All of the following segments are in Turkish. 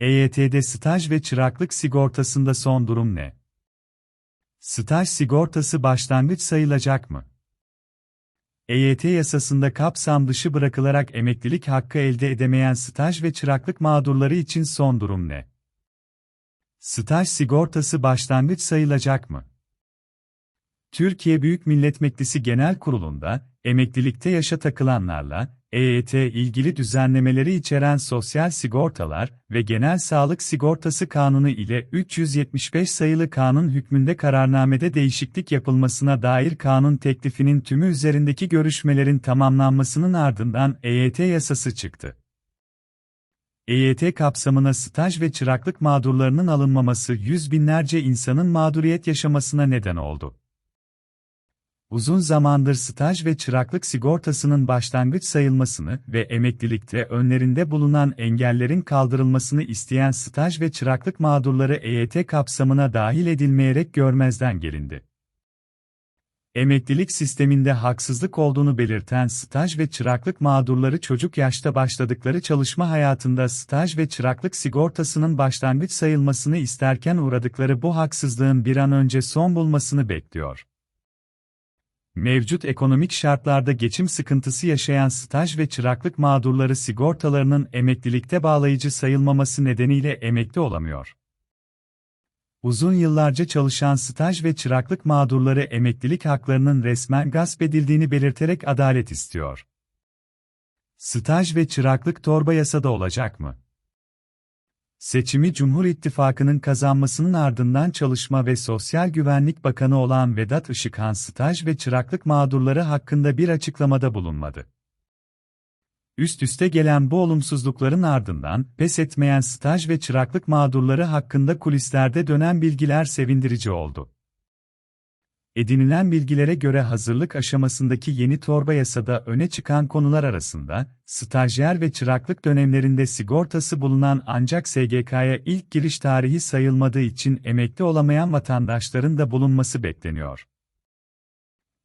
EYT'de staj ve çıraklık sigortasında son durum ne? Staj sigortası başlangıç sayılacak mı? EYT yasasında kapsam dışı bırakılarak emeklilik hakkı elde edemeyen staj ve çıraklık mağdurları için son durum ne? Staj sigortası başlangıç sayılacak mı? Türkiye Büyük Millet Meclisi Genel Kurulu'nda, emeklilikte yaşa takılanlarla, EYT ilgili düzenlemeleri içeren sosyal sigortalar ve genel sağlık sigortası kanunu ile 375 sayılı kanun hükmünde kararnamede değişiklik yapılmasına dair kanun teklifinin tümü üzerindeki görüşmelerin tamamlanmasının ardından EYT yasası çıktı. EYT kapsamına staj ve çıraklık mağdurlarının alınmaması yüz binlerce insanın mağduriyet yaşamasına neden oldu. Uzun zamandır staj ve çıraklık sigortasının başlangıç sayılmasını ve emeklilikte önlerinde bulunan engellerin kaldırılmasını isteyen staj ve çıraklık mağdurları EYT kapsamına dahil edilmeyerek görmezden gelindi. Emeklilik sisteminde haksızlık olduğunu belirten staj ve çıraklık mağdurları çocuk yaşta başladıkları çalışma hayatında staj ve çıraklık sigortasının başlangıç sayılmasını isterken uğradıkları bu haksızlığın bir an önce son bulmasını bekliyor. Mevcut ekonomik şartlarda geçim sıkıntısı yaşayan staj ve çıraklık mağdurları sigortalarının emeklilikte bağlayıcı sayılmaması nedeniyle emekli olamıyor. Uzun yıllarca çalışan staj ve çıraklık mağdurları emeklilik haklarının resmen gasp edildiğini belirterek adalet istiyor. Staj ve çıraklık torba yasada olacak mı? Seçimi Cumhur İttifakı'nın kazanmasının ardından Çalışma ve Sosyal Güvenlik Bakanı olan Vedat Işıkhan staj ve çıraklık mağdurları hakkında bir açıklamada bulunmadı. Üst üste gelen bu olumsuzlukların ardından pes etmeyen staj ve çıraklık mağdurları hakkında kulislerde dönen bilgiler sevindirici oldu. Edinilen bilgilere göre hazırlık aşamasındaki yeni torba yasada öne çıkan konular arasında, stajyer ve çıraklık dönemlerinde sigortası bulunan ancak SGK'ya ilk giriş tarihi sayılmadığı için emekli olamayan vatandaşların da bulunması bekleniyor.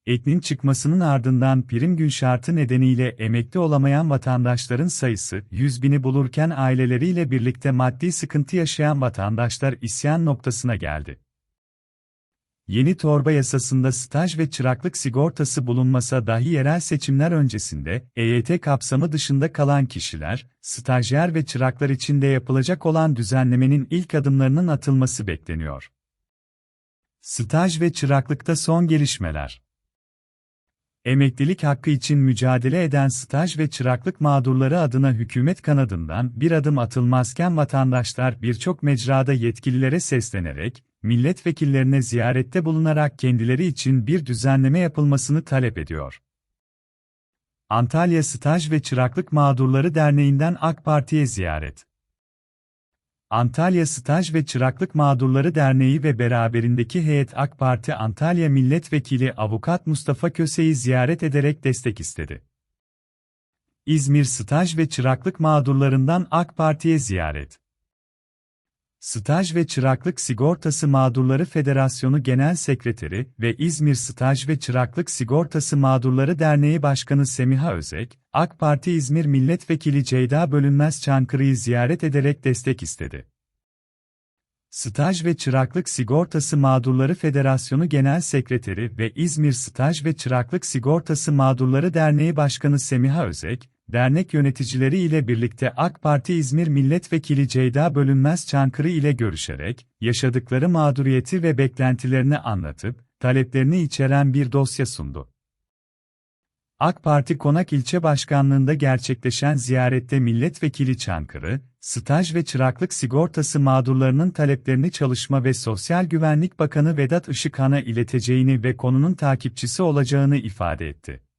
Eknin çıkmasının ardından prim gün şartı nedeniyle emekli olamayan vatandaşların sayısı 100 bini bulurken aileleriyle birlikte maddi sıkıntı yaşayan vatandaşlar isyan noktasına geldi. Yeni torba yasasında staj ve çıraklık sigortası bulunmasa dahi yerel seçimler öncesinde, EYT kapsamı dışında kalan kişiler, stajyer ve çıraklar için de yapılacak olan düzenlemenin ilk adımlarının atılması bekleniyor. Staj ve çıraklıkta son gelişmeler Emeklilik hakkı için mücadele eden staj ve çıraklık mağdurları adına hükümet kanadından bir adım atılmazken vatandaşlar birçok mecrada yetkililere seslenerek, milletvekillerine ziyarette bulunarak kendileri için bir düzenleme yapılmasını talep ediyor. Antalya Staj ve Çıraklık Mağdurları Derneği'nden AK Parti'ye ziyaret. Antalya Staj ve Çıraklık Mağdurları Derneği ve beraberindeki heyet AK Parti Antalya Milletvekili Avukat Mustafa Köse'yi ziyaret ederek destek istedi. İzmir Staj ve Çıraklık Mağdurlarından AK Parti'ye ziyaret. Staj ve Çıraklık Sigortası Mağdurları Federasyonu Genel Sekreteri ve İzmir Staj ve Çıraklık Sigortası Mağdurları Derneği Başkanı Semiha Özek, AK Parti İzmir Milletvekili Ceyda Bölünmez Çankırı'yı ziyaret ederek destek istedi. Staj ve Çıraklık Sigortası Mağdurları Federasyonu Genel Sekreteri ve İzmir Staj ve Çıraklık Sigortası Mağdurları Derneği Başkanı Semiha Özek, dernek yöneticileri ile birlikte AK Parti İzmir Milletvekili Ceyda Bölünmez Çankırı ile görüşerek, yaşadıkları mağduriyeti ve beklentilerini anlatıp, taleplerini içeren bir dosya sundu. AK Parti Konak İlçe Başkanlığında gerçekleşen ziyarette Milletvekili Çankırı, staj ve çıraklık sigortası mağdurlarının taleplerini Çalışma ve Sosyal Güvenlik Bakanı Vedat Işıkhan'a ileteceğini ve konunun takipçisi olacağını ifade etti.